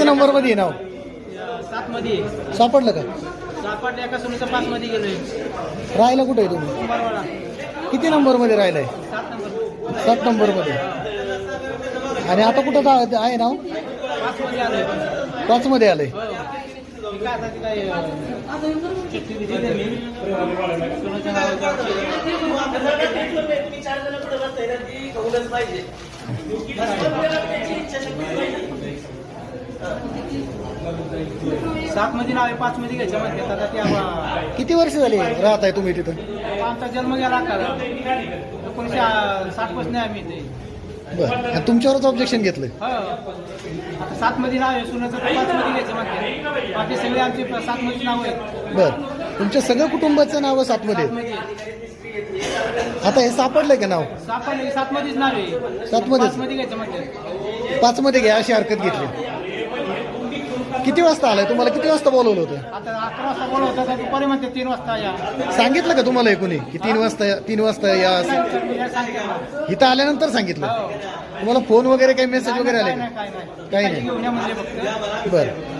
किती नंबरमध्ये आहे नाव? सात मध्ये सापडलं का? एका सोनीचं पाच मध्ये गेलोय. राहायला कुठे आहे तुम्ही? कुंभारवाडा. किती नंबरमध्ये राहिलाय? सात नंबर. सात नंबरमध्ये आणि आता कुठं जा- आहे नाव? पाच मध्ये आलोय पाच मध्ये आलंय. हो. मी काय आता ती काय अं, चिठ्ठी दिली त्यांनी. सोन्याच्या नावाचं सात मध्ये नाव पाच मध्ये घ्यायचं म्हणते. आता ते आम्हा- किती वर्ष झाली राहत आहे तुम्ही तिथं? आमचा जन्म गेला का एकोणीसशे साठपासून आहे आम्ही ते बरं. आणि तुमच्यावरच ऑब्जेक्शन घेतलं हो. आता सात मध्ये नाव आहे सुनाचं तर पाच मध्ये घ्यायचं म्हणते. बाकी सगळे आमचे सात मध्ये नाव आहेत. बरं. तुमच्या सगळ्या कुटुंबाचं नाव सातमध्ये? सात आहे. मध्ये आता हे सापडलंय का नाव? सापडले सात मध्येच नाव आहे. सातमध्येच? पाच मध्ये घ्यायचं म्हणते. पाच मध्ये घ्या अशी हरकत घेतली. किती वाजता आलाय? तुम्हाला किती वाजता बोलवलं होतं? आता अकरा वाजता तर दुपारी म्हणते तीन वाजता या. सांगितलं का तुम्हाला एकूणी? की तीन वाजता तीन वाजता या असं? मी सांगितलं. इथं आल्यानंतर सांगितलं. हो. तुम्हाला फोन वगैरे काही मेसेज वगैरे आले नाही का? नाही काही काय नाही. घेऊन या फक्त. बरं.